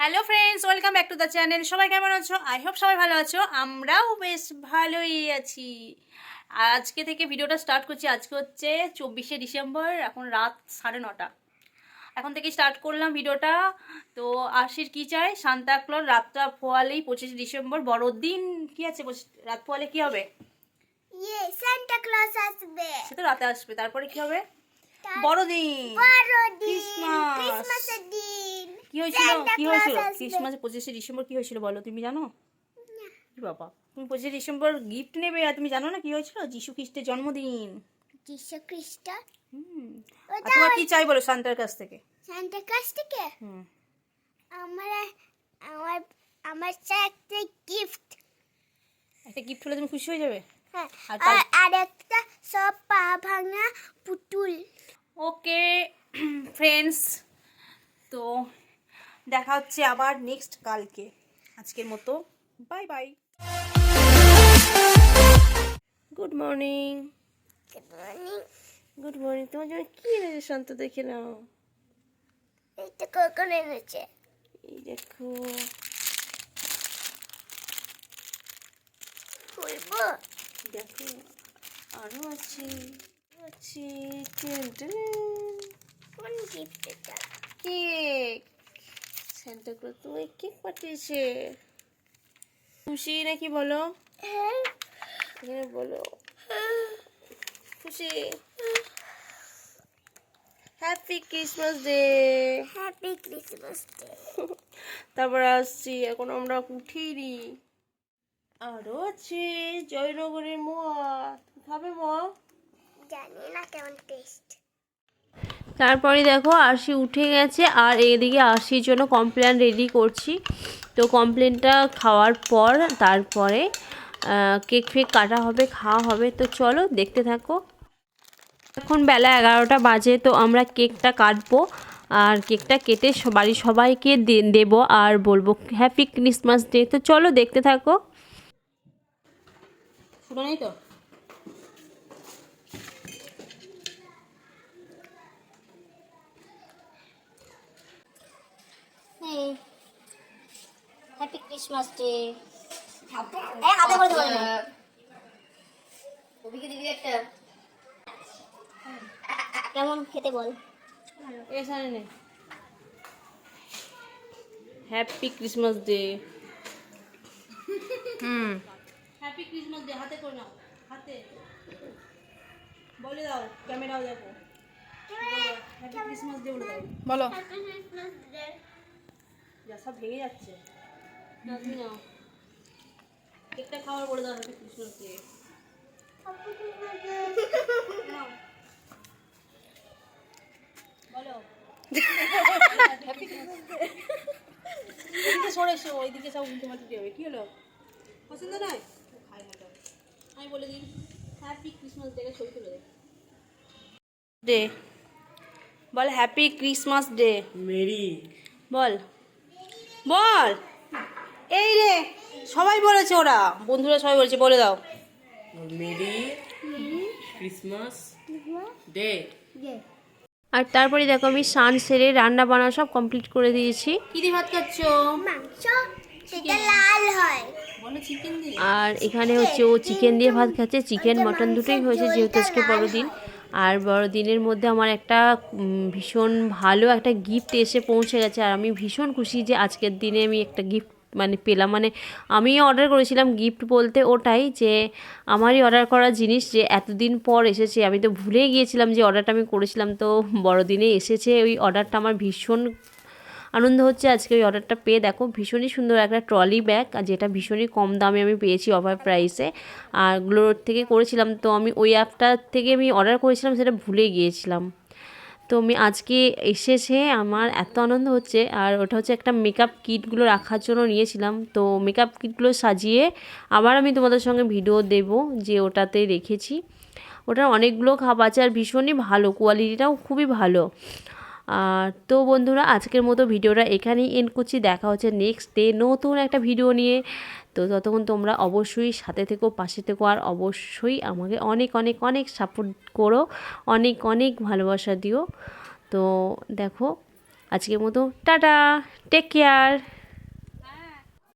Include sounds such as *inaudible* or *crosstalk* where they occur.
Hello friends welcome back to the channel সবাই কেমন আছো? আই হোপ সবাই ভালো আছো। আমরাও বেশ ভালোই আছি। আজকে থেকে ভিডিওটা স্টার্ট করছি। আজকে হচ্ছে চব্বিশে ডিসেম্বর এখন রাত সাড়ে নটা। এখন থেকে স্টার্ট করলাম ভিডিওটা। তো আশির কি চাই? সান্তা ক্লজ রাতটা পোয়ালেই পঁচিশে ডিসেম্বর বড়দিন কি আছে? পঁচিশ- রাত পোয়ালে কি হবে? ইয়ে আসবে। সে তো রাতে আসবে। তারপরে কি হবে? বড়দিন। বড়দিন। ক্রিসমাস। হয়েছিল? কি হয়েছিল। ক্রিসমাসে পঁচিশে ডিসেম্বর কি হয়েছিল বলো? তুমি জানো? বাবা? তুমি পঁচিশে ডিসেম্বর গিফট নেবে আর তুমি জানো না কি হয়েছিল? যিশু খ্রিস্টের জন্মদিন। যিশু খ্রিস্ট? হুম। আর তোমার কি চাই বলো শান্তার কাছ থেকে? সান্টা ক্লজ থেকে? হুম। আমার আমার আমার চাই একটা গিফট একটা গিফট হলে তুমি খুশি হয়ে যাবে? হ্যাঁ। আর একটা সব পা ভাঙা পুতুল। ওকে ফ্রেন্ডস *clears throat* তো দেখা হচ্ছে আবার নেক্সট কালকে। আজকের মতো bye bye good morning good morning তোমার জন্য কি এনেছে শান্ত? দেখে নাও। এইটা কখন এনেছে। এই দেখো। খুলবো দেখো আরও আছে। আছে। কোন গিফট এটা? কেক স্যান্টা ক্লজ তোমায় কেক পাঠিয়েছে খুশি নাকি বলো হ্যাঁ এখানে বলো খুশি happy Christmas day happy Christmas day তারপর আসছি এখন আমরা উঠিনি আরও আছে জয়নগরের মোয়া খাবে মোয়া জানি না কেমন টেস্ট তারপরে দেখো আরশি উঠে গেছে আর এদিকে আরশির জন্য কমপ্লেন রেডি করছি। তো কমপ্লেনটা খাওয়ার পর তারপরে কেক ফেক কাটা হবে, খাওয়া হবে। তো চলো দেখতে থাকো। এখন বেলা এগারোটা বাজে, তো আমরা কেকটা কাটবো। আর কেকটা কেটে বাড়ির সবাইকে দেবো আর বলব হ্যাপি ক্রিসমাস ডে তো চলো দেখতে থাকো। শুনো নাই হ্যাপি ক্রিসমাস ডে এই হাতে করে দেবো। ওদিকে দিবি একটা। কেমন খেতে বল? এখানে হ্যাপি ক্রিসমাস ডে হুম। হ্যাপি ক্রিসমাস ডে হাতে করে নাও। হাতে। বলে দাও ক্যামেরাও দেখো। হ্যাপি ক্রিসমাস ডে বলে দাও। বলো। যা সব ভেঙে যাচ্ছে। নাও, কেকটা খাওয়ার বলে দাও হ্যাপি ক্রিসমাস বলো। এদিকে সরে এসো ওইদিকে সব উল্টো হবে। কি হলো? পছন্দ নয়? খাই না আমি বলে দিই হ্যাপি ক্রিসমাস ডে ছবি তুলে ডে বল হ্যাপি ক্রিসমাস ডে মেরি বল। বল। এই রে সবাই বলেছে ওরা। বন্ধুরা সবাই বলেছে বলে দাও। মেরি ক্রিসমাস ডে আর তারপরে দেখো আমি স্নান সেরে রান্না বান্না সব কমপ্লিট করে দিয়েছি। কি দিয়ে ভাত খাচ্ছো? মাংস সেটা লাল হয়। বলো চিকেন দিয়ে। আর এখানে হচ্ছে ও চিকেন দিয়ে ভাত খাচ্ছে। চিকেন মটন দুটোই হয়েছে যেহেতু আজকে বড়দিন। আর বড়দিনের মধ্যে আমার একটা ভীষণ ভালো একটা গিফট এসে পৌঁছে গেছে। আর আমি ভীষণ খুশি যে আজকের দিনে আমি একটা গিফট মানে পেলাম। মানে আমি অর্ডার করেছিলাম গিফট বলতে ওটাই যে, আমারই অর্ডার করা জিনিস যে এতদিন পর এসেছে। আমি তো ভুলে গিয়েছিলাম যে অর্ডারটা আমি করেছিলাম। তো বড়দিনে এসেছে ওই অর্ডারটা আমার ভীষণ আনন্দ হচ্ছে আজকে ওই অর্ডারটা পেয়ে। দেখো, ভীষণই সুন্দর একটা ট্রলি ব্যাগ যেটা ভীষণই কম দামে আমি পেয়েছি অফার প্রাইসে আর গ্লো রোড থেকে করেছিলাম, তো আমি ওই অ্যাপটা থেকে আমি অর্ডার করেছিলাম, সেটা ভুলে গিয়েছিলাম। তো আমি আজকে এসেছে, আমার এত আনন্দ হচ্ছে, আর ওটা হচ্ছে একটা মেকআপ কিটগুলো রাখার জন্য নিয়েছিলাম। তো মেকআপ কিটগুলো সাজিয়ে আবার আমি তোমাদের সঙ্গে ভিডিও দেব, যে ওটাতে রেখেছি। ওটার অনেকগুলো খাপ আছে, আর ভীষণই ভালো কোয়ালিটিটাও খুবই ভালো। তো বন্ধুরা, আজকের মতো ভিডিওটা এখানেই এন্ড করছি। দেখা হচ্ছে নেক্সট ডে নতুন একটা ভিডিও নিয়ে। তো ততক্ষণ তোমরা অবশ্যই সাথে থেকো, পাশে থেকো, আর অবশ্যই আমাকে অনেক অনেক অনেক সাপোর্ট করো। অনেক অনেক ভালোবাসা দিও। তো দেখো, আজকের মতো, টাটা টেক কেয়ার